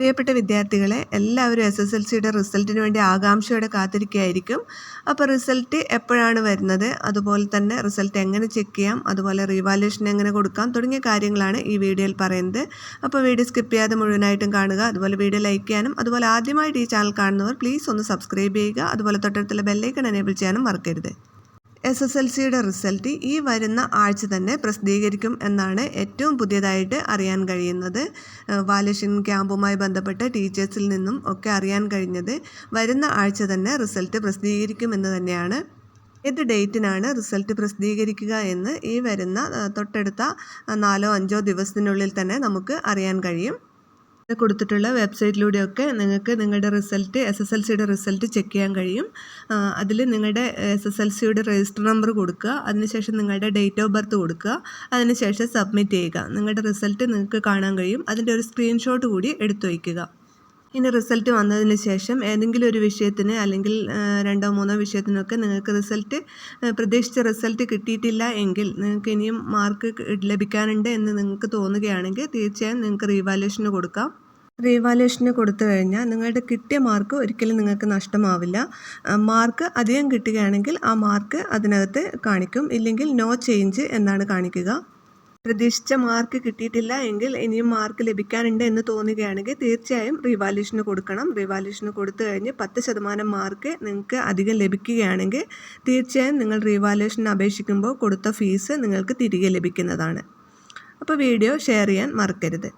പ്രിയപ്പെട്ട വിദ്യാർത്ഥികളെ എല്ലാവരും എസ് എസ് എൽ സിയുടെ റിസൾട്ടിന് വേണ്ടി ആകാംക്ഷയോടെ കാത്തിരിക്കുകയായിരിക്കും. അപ്പോൾ റിസൾട്ട് എപ്പോഴാണ് വരുന്നത്? അതുപോലെ തന്നെ റിസൾട്ട് എങ്ങനെ ചെക്ക് ചെയ്യാം? അതുപോലെ റീവാലുവേഷൻ എങ്ങനെ കൊടുക്കാം? തുടങ്ങിയ കാര്യങ്ങളാണ് ഈ വീഡിയോയിൽ പറയുന്നത്. അപ്പോൾ വീഡിയോ സ്കിപ്പ് ചെയ്യാതെ മുഴുവനായിട്ടും കാണുക. അതുപോലെ വീഡിയോ ലൈക്ക് ചെയ്യാനും അതുപോലെ ആദ്യമായിട്ട് ഈ ചാനൽ കാണുന്നവർ പ്ലീസ് ഒന്ന് സബ്സ്ക്രൈബ് ചെയ്യുക. അതുപോലെ തൊട്ടടുത്തുള്ള ബെല്ലൈക്കൺ എനേബിൾ ചെയ്യാനും മറക്കരുത്. എസ് എസ് എൽ സിയുടെ റിസൾട്ട് ഈ വരുന്ന ആഴ്ച തന്നെ പ്രസിദ്ധീകരിക്കും എന്നാണ് ഏറ്റവും പുതിയതായിട്ട് അറിയാൻ കഴിയുന്നത്. വാലേഷൻ ക്യാമ്പുമായി ബന്ധപ്പെട്ട ടീച്ചേഴ്സിൽ നിന്നും ഒക്കെ അറിയാൻ കഴിഞ്ഞത് വരുന്ന ആഴ്ച തന്നെ റിസൾട്ട് പ്രസിദ്ധീകരിക്കുമെന്ന് തന്നെയാണ്. ഏത് ഡേറ്റിനാണ് റിസൾട്ട് പ്രസിദ്ധീകരിക്കുക എന്ന് ഈ വരുന്ന തൊട്ടടുത്ത നാലോ അഞ്ചോ ദിവസത്തിനുള്ളിൽ തന്നെ നമുക്ക് അറിയാൻ കഴിയും. കൊടുത്തിട്ടുള്ള വെബ്സൈറ്റിലൂടെയൊക്കെ നിങ്ങൾക്ക് നിങ്ങളുടെ റിസൾട്ട് എസ് എസ് എൽ സിയുടെ റിസൾട്ട് ചെക്ക് ചെയ്യാൻ കഴിയും. അതിൽ നിങ്ങളുടെ എസ് എസ് എൽ സിയുടെ രജിസ്റ്റർ നമ്പർ കൊടുക്കുക അതിനുശേഷം നിങ്ങളുടെ ഡേറ്റ് ഓഫ് ബർത്ത് കൊടുക്കുക അതിനുശേഷം സബ്മിറ്റ് ചെയ്യുക. നിങ്ങളുടെ റിസൾട്ട് നിങ്ങൾക്ക് കാണാൻ കഴിയും. അതിന്റെ ഒരു സ്ക്രീൻഷോട്ട് കൂടി എടുത്തു വയ്ക്കുക. ഇനി റിസൾട്ട് വന്നതിന് ശേഷം ഏതെങ്കിലും ഒരു വിഷയത്തിന് അല്ലെങ്കിൽ രണ്ടോ മൂന്നോ വിഷയത്തിനൊക്കെ നിങ്ങൾക്ക് റിസൾട്ട് പ്രതീക്ഷിച്ച റിസൾട്ട് കിട്ടിയിട്ടില്ല എങ്കിൽ നിങ്ങൾക്ക് ഇനിയും മാർക്ക് ലഭിക്കാനുണ്ട് എന്ന് നിങ്ങൾക്ക് തോന്നുകയാണെങ്കിൽ തീർച്ചയായും നിങ്ങൾക്ക് റീവാലുവേഷന് കൊടുക്കാം. റീവാലുവേഷന് കൊടുത്തു കഴിഞ്ഞാൽ നിങ്ങളുടെ കിട്ടിയ മാർക്ക് ഒരിക്കലും നിങ്ങൾക്ക് നഷ്ടമാവില്ല. മാർക്ക് അധികം കിട്ടുകയാണെങ്കിൽ ആ മാർക്ക് അതിനകത്ത് കാണിക്കും. ഇല്ലെങ്കിൽ നോ ചേഞ്ച് എന്നാണ് കാണിക്കുക. പ്രതീക്ഷിച്ച മാർക്ക് കിട്ടിയിട്ടില്ല എങ്കിൽ ഇനിയും മാർക്ക് ലഭിക്കാനുണ്ട് എന്ന് തോന്നുകയാണെങ്കിൽ തീർച്ചയായും റിവാല്യൂഷന് കൊടുക്കണം. റിവാല്യൂഷന് കൊടുത്തു കഴിഞ്ഞ് പത്ത് ശതമാനം മാർക്ക് നിങ്ങൾക്ക് അധികം ലഭിക്കുകയാണെങ്കിൽ തീർച്ചയായും നിങ്ങൾ റിവാല്യൂഷന് അപേക്ഷിക്കുമ്പോൾ കൊടുത്ത ഫീസ് നിങ്ങൾക്ക് തിരികെ ലഭിക്കുന്നതാണ്. അപ്പോൾ വീഡിയോ ഷെയർ ചെയ്യാൻ മറക്കരുത്.